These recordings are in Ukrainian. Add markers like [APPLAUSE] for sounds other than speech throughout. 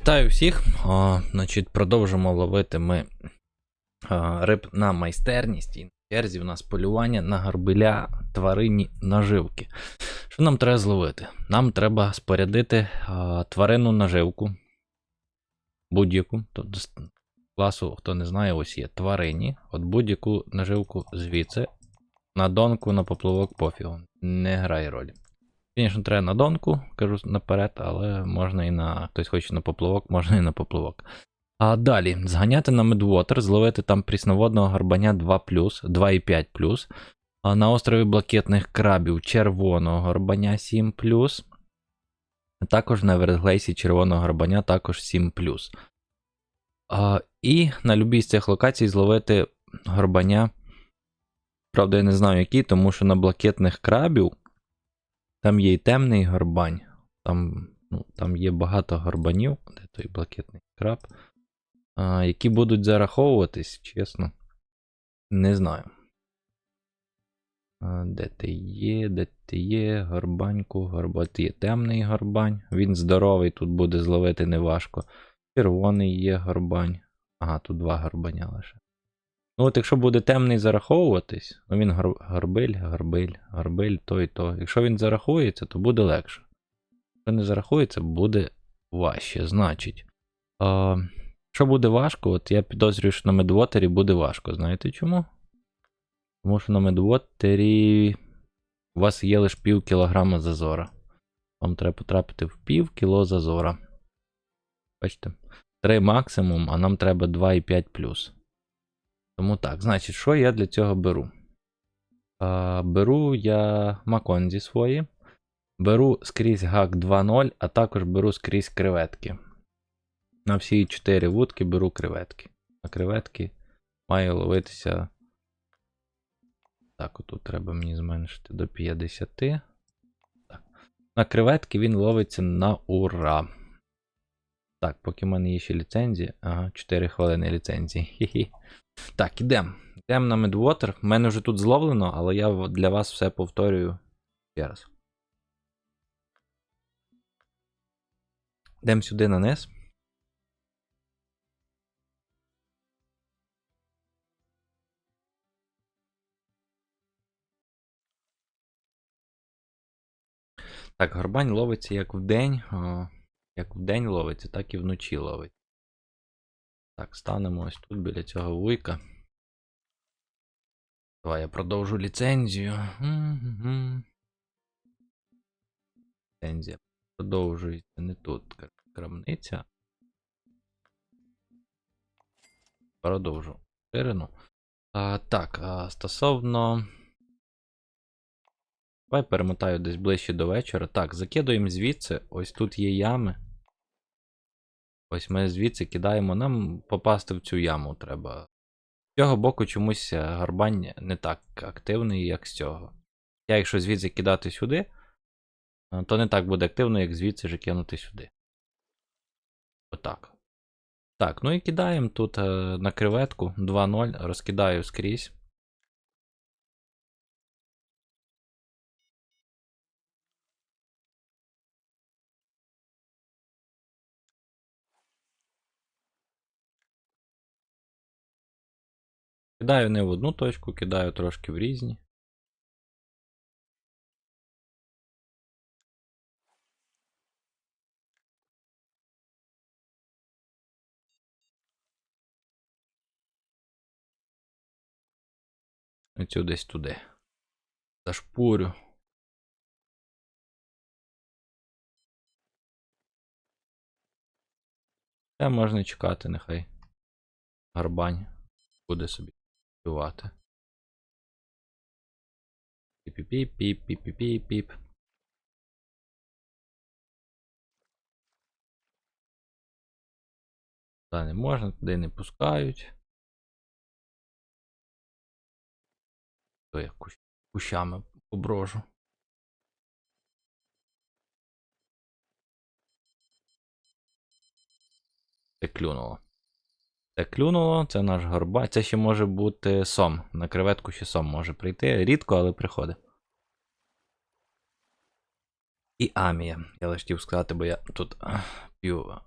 Вітаю всіх. О, значить, продовжимо ловити ми а, риб на майстерність. І на черзі в нас полювання на гарбиля тварині наживки. Що нам треба зловити? Нам треба спорядити а, тваринну наживку. Будь-яку. Класу, хто не знає, ось є тварині. От будь-яку наживку звідси. На донку, на поплавок пофігу. Не грає ролі. Звісно, треба на донку, кажу наперед, але можна і на хтось хоче на поплавок, можна і на поплавок. А далі зганяти на Медвотер, зловити там прісноводного гарбаня 2, 2,5. А на острові блакитних крабів червоного гарбаня 7. Також на Верглейсі червоного гарбаня також 7. А, і на любій з цих локацій зловити гарбаня. Правда, я не знаю які, тому що на блакитних крабів. Там є і темний горбань. Там ну, там є багато горбанів, де той блакитний краб, а, які будуть зараховуватись, чесно. Не знаю. А, де ти є, де ти є, горбаньку, горбать є темний горбань. Він здоровий, тут буде зловити неважко. Червоний є горбань. Ага, тут два горбаня лише. Ну, от якщо буде темний зараховуватись, ну він гор- горбиль, горбиль, горбиль, то і то. Якщо він зарахується, то буде легше. Якщо не зарахується, буде важче. Значить. А, що буде важко, от я підозрюю, що на медвотері буде важко. Знаєте чому? Тому що на медвотері у вас є лише пів кілограма зазора. Вам треба потрапити в пів кіло зазора. Бачите? 3 максимум, а нам треба 2,5 плюс. Тому так, значить, що я для цього беру? А, беру я Маконзі свої. Беру скрізь гак 2.0, а також беру скрізь креветки. На всі 4 вудки беру креветки. На креветки має ловитися. Так, отут треба мені зменшити до 50. Так. На креветки він ловиться на ура. Так, поки в мене є ще ліцензія. Ага, 4 хвилини ліцензії. Хі-хі. Так, ідемо. Йдемо на Медвотер. Мене вже тут зловлено, але я для вас все повторюю ще раз. Йдемо сюди на низ. Так, горбань ловиться як вдень. а, Як вдень ловиться, так і вночі ловить. Так, станемо ось тут біля цього вуйка. Давай я продовжу ліцензію. Ліцензія продовжується не тут. Крамниця. Продовжу ширину. А, так, а, стосовно. Давай перемотаю десь ближче до вечора. Так, закидуємо звідси. Ось тут є ями. Ось ми звідси кидаємо. Нам попасти в цю яму треба. З цього боку чомусь е, гарбань не так активний, як з цього. Я, якщо звідси кидати сюди, е, то не так буде активно, як звідси же кинути сюди. Отак. Так, ну і кидаємо тут е, на креветку 2-0, розкидаю скрізь. Кидаю не в одну точку, кидаю трошки в різні. Оцю десь туди. Зашпурю. Це можна чекати, нехай. Гарбань буде собі співати. Піп-піп-піп-піп-піп-піп-піп. Туди не можна, туди не пускають. То я кущ- кущами поброжу. Це клюнуло. Це клюнуло, це наш горба. Це ще може бути сом. На креветку ще сом може прийти. Рідко, але приходить. І амія. Я лише хотів сказати, бо я тут п'ю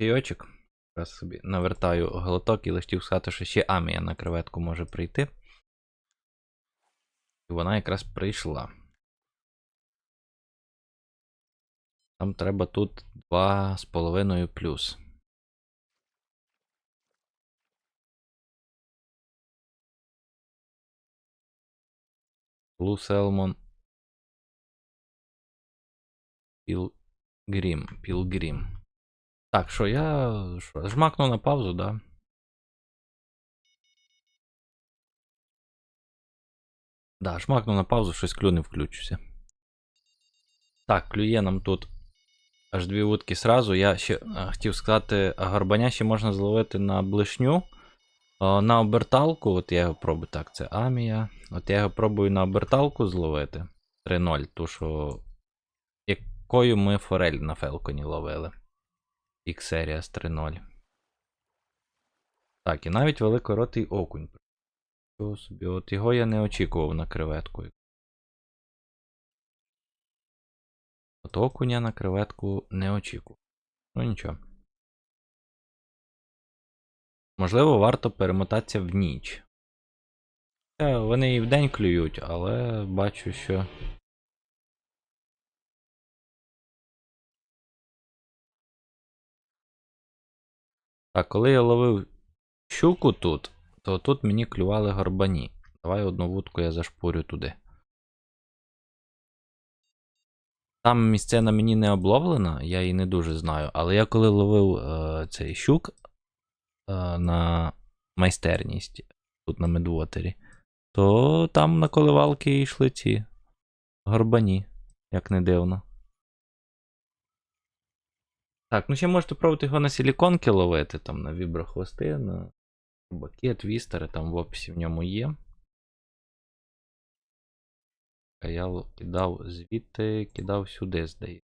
чайочок. Зараз собі навертаю глоток і лише сказати, що ще Амія на креветку може прийти. І вона якраз прийшла. Нам треба тут 2,5 плюс. Blue Salmon. Пілгрім. Пілгрім. Так, що я. Що, жмакну на паузу, да? Да, жмакну на паузу, щось клюне включуся. Так, клює нам тут аж дві вудки сразу. Я ще а, хотів сказати, а горбаня ще можна зловити на блишню. А, на оберталку, от я його пробую. Так, це Амія. От я його пробую на оберталку зловити. 3-0, ту, що. Якою ми форель на Фелконі ловили. X-Series 3.0. Так, і навіть великоротий окунь. Собі, от його я не очікував на креветку. От окуня на креветку не очікував. Ну нічого. Можливо, варто перемотатися в ніч. Е, Вони і вдень клюють, але бачу, що. Так, коли я ловив щуку тут, то тут мені клювали горбані. Давай одну вудку я зашпурю туди. Там місцина мені не обловлена, я її не дуже знаю. Але я коли ловив е, цей щук на майстерність тут на Медвотері, то там на коливалки йшли ці горбані, як не дивно. Так, ну ще можете пробувати його на силіконки ловити, там на віброхвости, на рибаки, твістери, там в описі в ньому є. А я кидав звідти, кидав сюди, здається.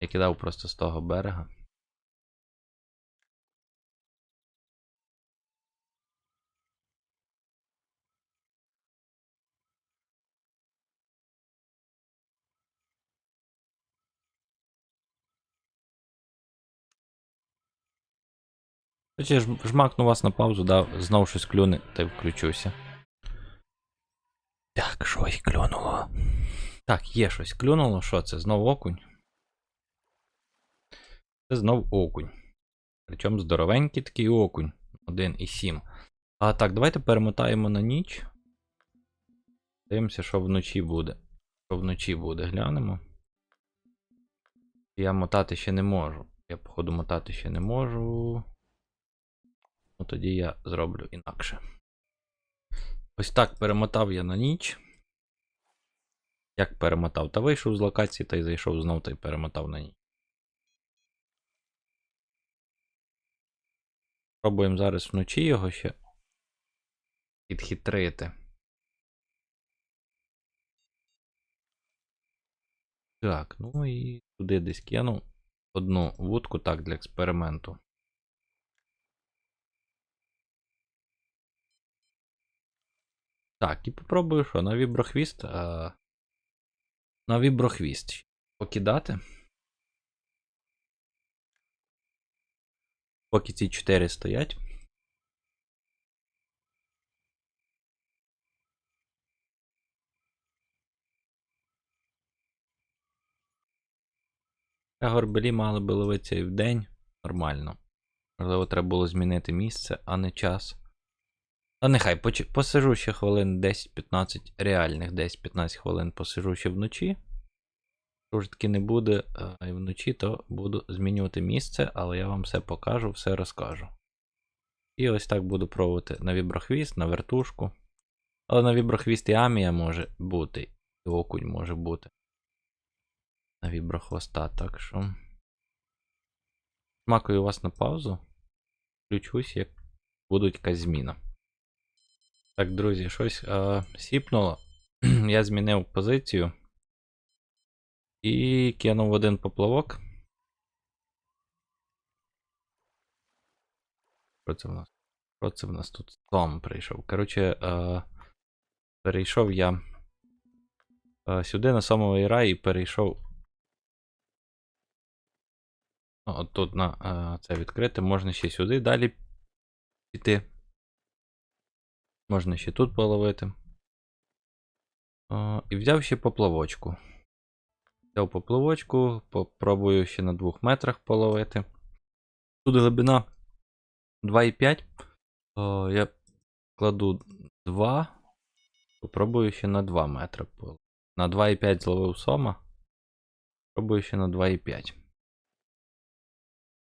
Я кидав просто з того берега. Хоча ж- жмакну вас на паузу, да, знову щось клюне, та й включуся. Так, щось клюнуло. Так, є щось клюнуло. Що це? Знов окунь? Це знов окунь. Причому здоровенький такий окунь. 1,7. А так, давайте перемотаємо на ніч. Дивимося, що вночі буде. Що вночі буде, глянемо. Я мотати ще не можу. Я, походу, мотати ще не можу. Ну тоді я зроблю інакше. Ось так перемотав я на ніч. Як перемотав? Та вийшов з локації та й зайшов знов та й перемотав на ніч. Пробуємо зараз вночі його ще підхитрити. Так, ну і туди десь кину одну вудку так для експерименту. Так, і попробую що, на віброхвіст. А... На віброхвіст. Покидати. Поки ці 4 стоять. А горбелі мали би ловитися і в день. Нормально. Можливо, треба було змінити місце, а не час. Та нехай посижу ще хвилин 10-15, реальних 10-15 хвилин посижу ще вночі. Якщо вже таки не буде е, і вночі, то буду змінювати місце, але я вам все покажу, все розкажу. І ось так буду пробувати на віброхвіст, на вертушку. Але на віброхвіст і амія може бути, і окунь може бути. На віброхвоста, так що. Смакую вас на паузу. Включусь, як буде якась зміна. Так, друзі, щось е, сіпнуло. [CLEARS THROAT] Я змінив позицію. І кинув один поплавок. Що це в нас? Що це в нас тут? Том прийшов. Коротше, е, перейшов я е, сюди на самовий рай і перейшов От тут на е, це відкрите, можна ще сюди далі піти. Можна ще тут половити. О, і взяв ще поплавочку. Взяв поплавочку, попробую ще на 2 метрах половити. Тут глибина 2,5. Я кладу 2. Попробую ще на 2 метри. На 2,5 зловив сома. Пробую ще на 2,5.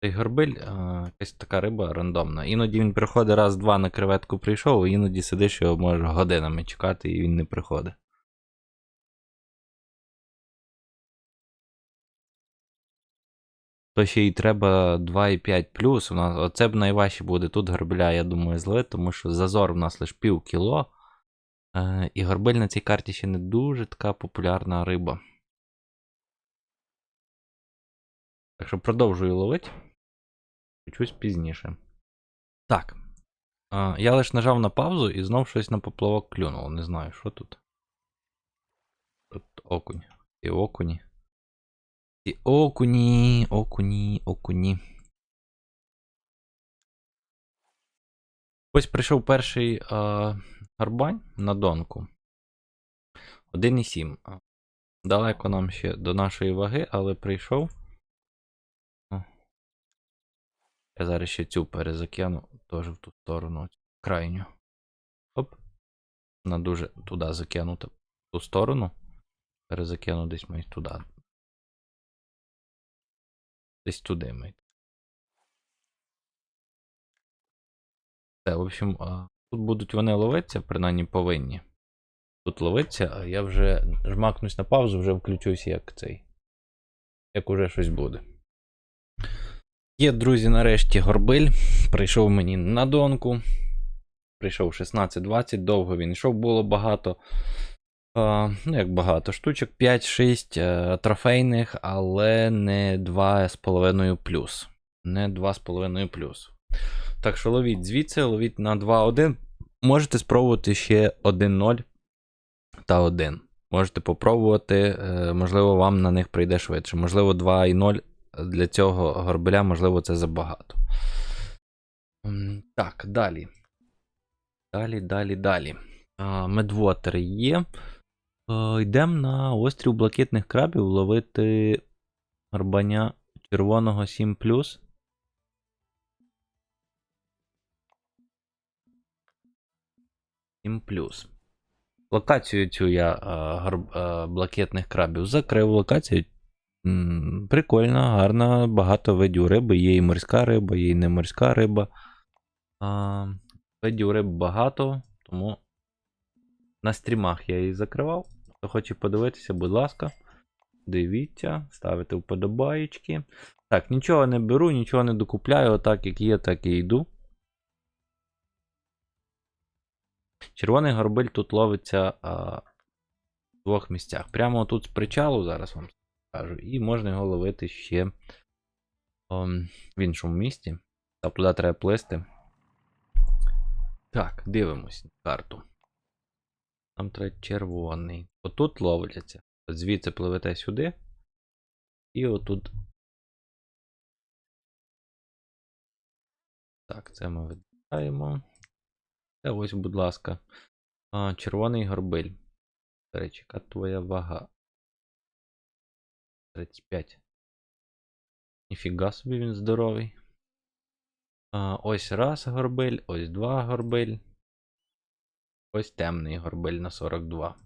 Цей горбиль, а, якась така риба рандомна. Іноді він приходить раз-два на креветку прийшов, іноді сидиш його може годинами чекати і він не приходить. То ще й треба 2,5 плюс. У нас оце б найважче буде тут горбиля, я думаю, зловити, тому що зазор в нас лише пів кіло. Е, і горбиль на цій карті ще не дуже така популярна риба. Так що продовжую ловити. Чусь пізніше. Так. А, я лише нажав на паузу і знов щось на поплавок клюнуло. Не знаю, що тут. Тут окунь. І окуні. І окуні, окуні, окуні. Ось прийшов перший а, гарбань на донку. 1,7. А, Далеко нам ще до нашої ваги, але прийшов. О. Я зараз ще цю перезакину теж в ту сторону, крайню. Оп. Вона дуже туди закинута. В ту сторону. Перезакину десь ми туди. Десь туди ми. Все, в общем, тут будуть вони ловитися, принаймні повинні. Тут ловитися, а я вже жмакнусь на паузу, вже включусь як цей. Як уже щось буде. Є, друзі, нарешті горбиль. Прийшов мені на донку. Прийшов 16-20, довго він йшов, було багато. А, ну, як багато штучок, 5-6 е, трофейних, але не 2,5 плюс. Не 2,5 плюс. Так що ловіть звідси, ловіть на 2-1. Можете спробувати ще 1-0 та 1. Можете попробувати, е, можливо, вам на них прийде швидше. Можливо, 2,0 для цього горбеля, можливо, це забагато. Так, далі. Далі, далі, далі. А, Медвотер є. Йдемо на острів блакитних крабів ловити горбаня червоного 7. Сім плюс. Локацію цю я е, гор- е, блакитних крабів закрив. Локація м, прикольна, гарна, багато видів риби. Є і морська риба, є і не морська риба. А, видів риб багато, тому на стрімах я її закривав. Хто хоче подивитися, будь ласка, дивіться, ставите вподобаєчки. Так, нічого не беру, нічого не докупляю, отак як є, так і йду. Червоний горбиль тут ловиться а, в двох місцях. Прямо тут з причалу, зараз вам скажу, і можна його ловити ще ом, в іншому місці. Та туди треба плисти. Так, дивимось на карту. Нам треба червоний. Отут ловляться. Звідси пливете сюди. І отут. Так, це ми видаємо. Це ось, будь ласка. А, червоний горбиль. До речі, яка твоя вага? 35. Ніфіга собі він здоровий. А, ось раз горбиль, ось два горбиль. Ось темний горбиль на 42.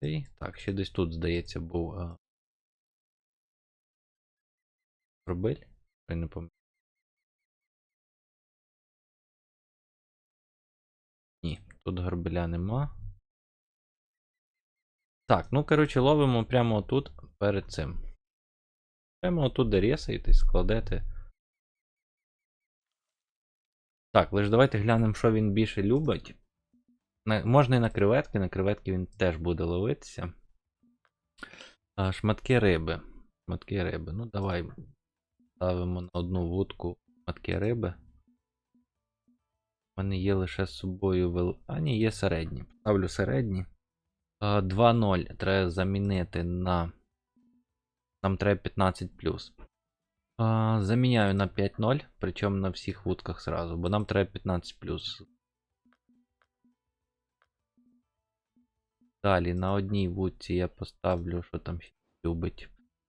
І, так, ще десь тут, здається, був а... горбиль. Я не пам'ятаю. Ні, тут горбиля нема. Так, ну коротше, ловимо прямо тут перед цим. Прямо отут де рєсаєтесь, складете. Так, лише давайте глянемо, що він більше любить. На, можна і на креветки, на креветки він теж буде ловитися. А, шматки риби. Шматки риби. Ну, давай ставимо на одну вудку шматки риби. У мене є лише з собою вел... А, ні, є середні. Ставлю середні. А, 2-0 треба замінити на. Нам треба 15. А, заміняю на 5-0, причому на всіх вудках сразу, бо нам треба 15 Далі на одній вудці я поставлю, що там любить.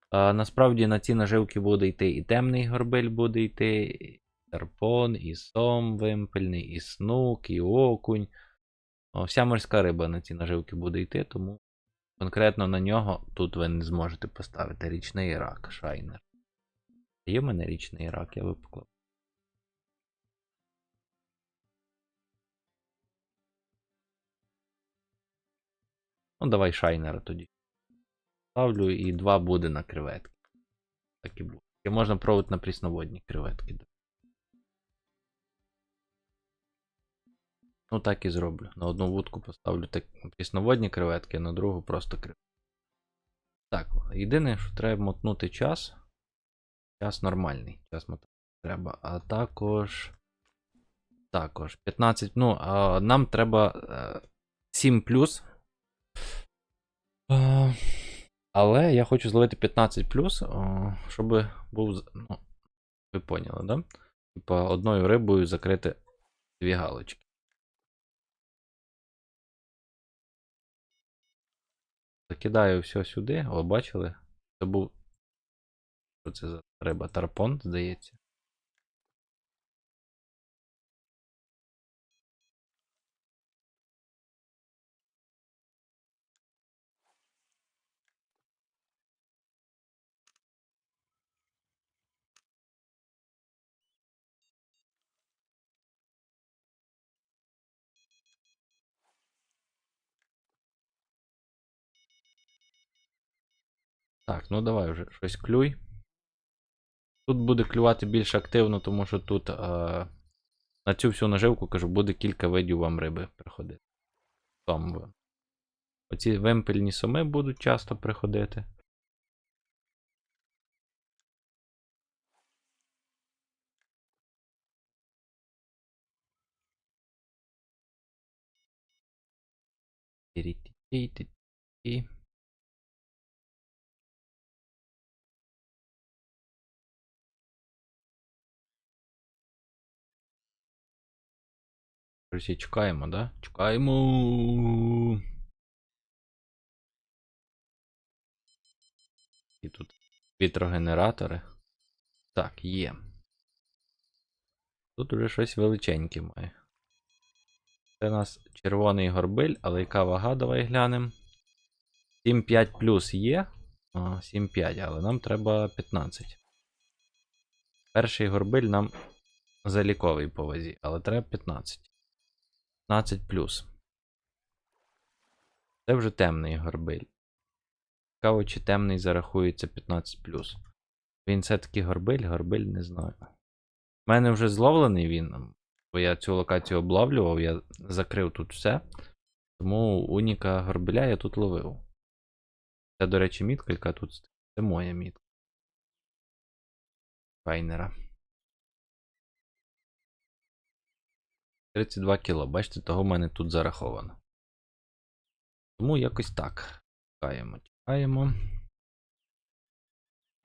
А, насправді на ці наживки буде йти і темний горбиль буде йти, і тарпон, і сом вимпельний, і снук, і окунь. Вся морська риба на ці наживки буде йти, тому конкретно на нього тут ви не зможете поставити річний рак, шайнер. Є в мене річний рак, я би поклав. Ну, давай шайнера тоді. Ставлю і 2 буде на креветки. Так і буде. І можна пробувати на прісноводні креветки. Ну, так і зроблю. На одну вудку поставлю так прісноводні креветки, а на другу просто креветки. Так, єдине, що треба мотнути час. Час нормальний. Час мотати треба. А також. Також 15. Ну, а нам треба е, 7 плюс. Е, але я хочу зловити 15 плюс, е, щоб був. Ну, ви поняли, да? Типа одною рибою закрити дві галочки. Закидаю все сюди. О, бачили? Це був. Що це за риба? Тарпон, здається. Так, ну давай вже щось клюй. Тут буде клювати більш активно, тому що тут е, на цю всю наживку, кажу, буде кілька видів вам риби приходити. Там. Оці вимпельні соми будуть часто приходити. Ті-ті-ті-ті-ті. Всі чекаємо, да? Чекаємо. І тут вітрогенератори. Так, є. Тут уже щось величеньке має. Це у нас червоний горбиль, але яка вага, давай глянемо. 7,5 плюс є. А, 7,5, але нам треба 15. Перший горбиль нам заліковий по вазі, але треба 15. 15. Це вже темний горбиль. Цікаво, чи темний зарахується 15. Він все-таки горбиль, горбиль не знаю. У мене вже зловлений він, бо я цю локацію облавлював, я закрив тут все. Тому уніка горбиля я тут ловив. Це, до речі, мітка, яка тут. Це моя мітка. Файнера. 32 кіло. Бачите, того в мене тут зараховано. Тому якось так. Чекаємо, чекаємо.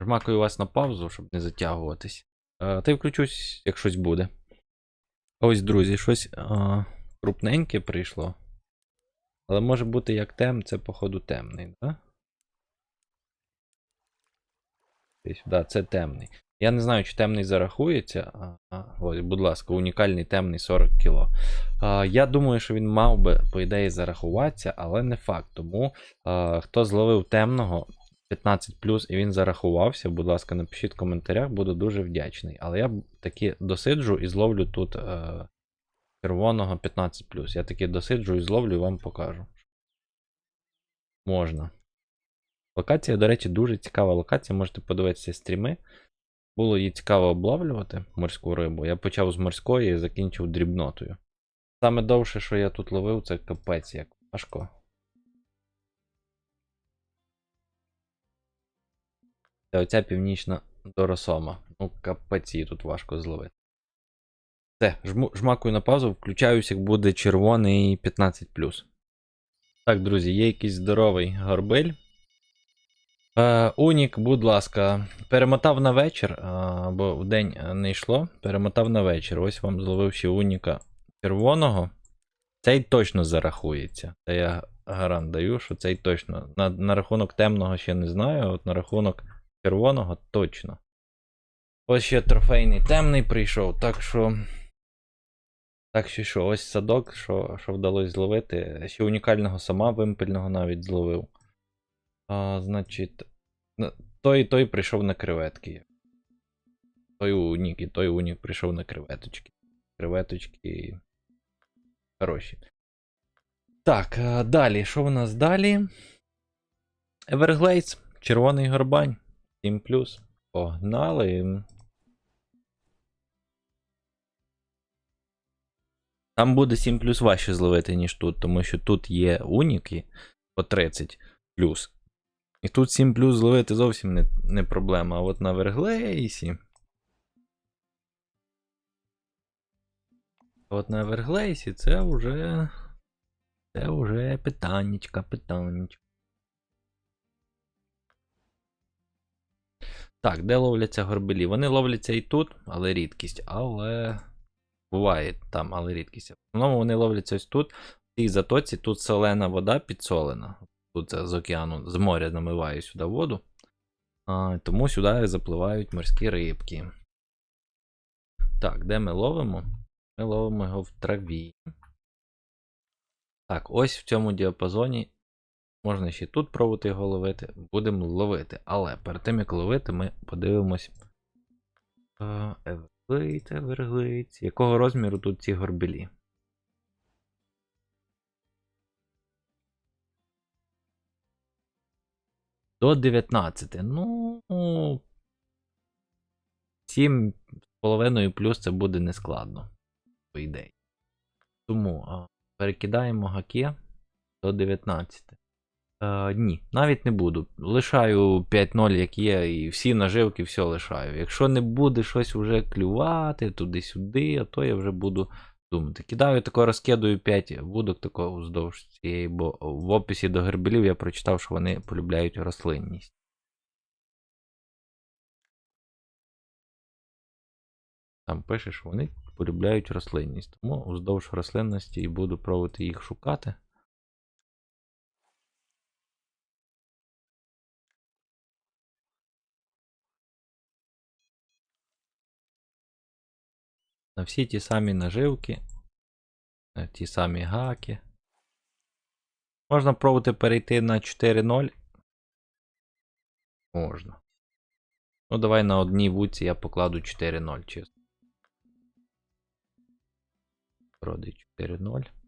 Жмакаю вас на паузу, щоб не затягуватись. Е, Та й включусь, як щось буде. Ось, друзі, щось е, крупненьке прийшло. Але може бути як тем, це, походу, темний, да? Десь, Да, це темний. Я не знаю, чи темний зарахується. А, будь ласка, унікальний темний 40 кг. Я думаю, що він мав би, по ідеї, зарахуватися, але не факт. Тому хто зловив темного 15 і він зарахувався, будь ласка, напишіть в коментарях, буду дуже вдячний. Але я таки досиджу і зловлю тут е, червоного 15 Я таки досиджу і зловлю і вам покажу. Можна. Локація, до речі, дуже цікава локація. Можете подивитися стріми. Було її цікаво облавлювати морську рибу. Я почав з морської і закінчив дрібнотою. Саме довше, що я тут ловив, це капець як важко. Це оця північна доросома. Ну, капець її тут важко зловити. Все, жму, жмакую на паузу, включаюсь, як буде червоний 15. Так, друзі, є якийсь здоровий горбиль. Е, Унік, будь ласка, перемотав на вечір, а, бо в день е, не йшло. Перемотав на вечір. Ось вам зловив ще уніка червоного. Цей точно зарахується. Це я гарант даю, що цей точно. На, на рахунок темного ще не знаю, от на рахунок червоного точно. Ось ще трофейний темний прийшов, так що. Так що що, ось садок, що, що вдалося зловити. Ще унікального сама вимпельного навіть зловив. А, значить, на- той той прийшов на креветки. Той унік і той унік прийшов на креветочки. Креветочки хороші. Так, далі. Що в нас далі? Everglades, червоний горбань. 7 Погнали. Там буде 7 плюс важче зловити, ніж тут, тому що тут є уніки по 30 плюс. І тут 7 плюс зловити зовсім не, не проблема. А от на Верглейсі. От на Верглейсі це вже. Це вже питаннячка, питаннячка. Так, де ловляться горбелі? Вони ловляться і тут, але рідкість. Але. Буває там, але рідкість. В основному вони ловляться ось тут. В цій затоці тут солена вода підсолена. Тут з океану, з моря намиваю сюди воду. А, тому сюди запливають морські рибки. Так, де ми ловимо? Ми ловимо його в траві. Так, ось в цьому діапазоні. Можна ще тут пробувати його ловити. Будемо ловити. Але перед тим як ловити, ми подивимось. Е, Everglades, Everglades. Якого розміру тут ці горбелі? До 19. Ну. 7,5 плюс це буде нескладно. По ідеї. Тому а, перекидаємо гаки до 19. Е, ні, навіть не буду. Лишаю 5-0, як є, і всі наживки, все лишаю. Якщо не буде щось вже клювати туди-сюди, то я вже буду думати. Кидаю тако, розкидаю 5 вудок такого вздовж цієї, бо в описі до гербелів я прочитав, що вони полюбляють рослинність. Там пише, що вони полюбляють рослинність. Тому вздовж рослинності і буду пробувати їх шукати. На всі ті самі наживки, на ті самі гаки. Можна пробувати перейти на 4.0. Можна. Ну, давай на одній вуці я покладу 4.0 чисто. Роди 4.0.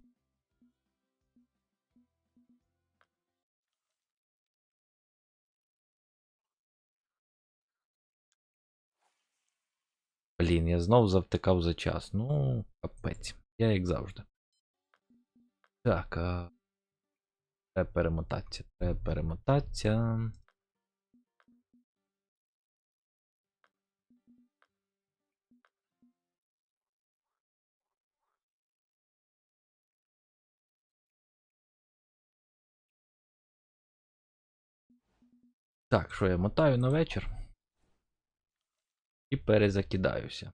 Блін, я знов завтикав за час. Ну, капець. Я як завжди. Так, а... треба перемотатися. Треба перемотатися. Так, що я мотаю на вечір? І перезакидаюся.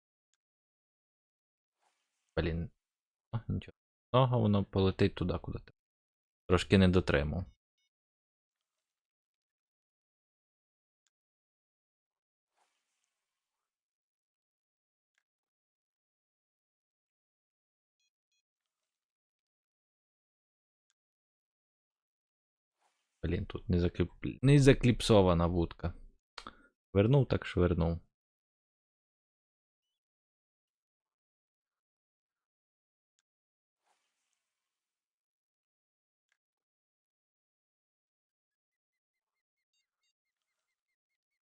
Блін. Нічого. Нога воно полетить туди, куди треба. Трошки не дотримав. Блін, тут не, не закліпсована вудка. Вернув, так швернув.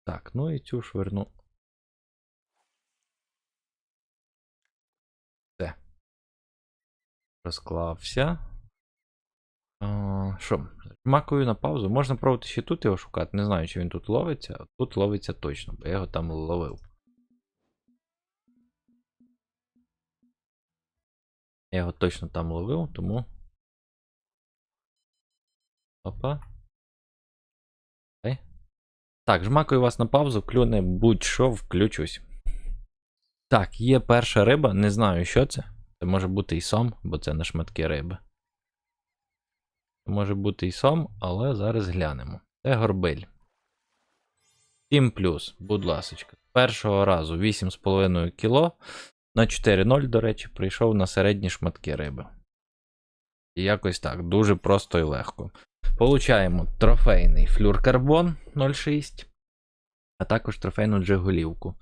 Так, ну і цю шверну. Все. Розклався. Що? Макую на паузу. Можна пробувати ще тут його шукати. Не знаю, чи він тут ловиться. Тут ловиться точно, бо я його там ловив. Я його точно там ловив, тому. Опа. Так, жмакаю вас на паузу, клюне будь-що, включусь. Так, є перша риба, не знаю, що це. Це може бути і сом, бо це на шматки риби. Це може бути і сом, але зараз глянемо. Це горбиль. 7 плюс, будь ласочка. Першого разу 8,5 кг на 4,0, до речі, прийшов на середні шматки риби. І якось так, дуже просто і легко. Получаємо трофейний флюркарбон 0,6, а також трофейну джигулівку.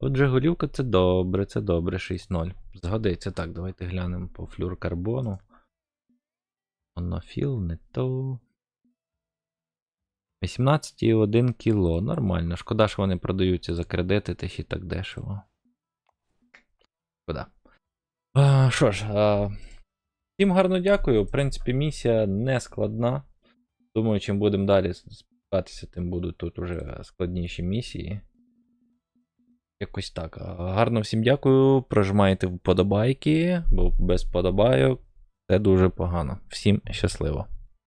От джигулівка це добре, це добре, 6,0. Згодиться. Так, давайте глянемо по флюркарбону. Монофіл, не то. 18,1 кіло. Нормально. Шкода, що вони продаються за кредити, та ще так дешево. Шкода. Що ж, всім гарно дякую. В принципі, місія не складна. Думаю, чим будемо далі спускатися, тим будуть тут уже складніші місії. Якось так. Гарно всім дякую. Прожимайте вподобайки, бо без вподобайок це дуже погано. Всім щасливо.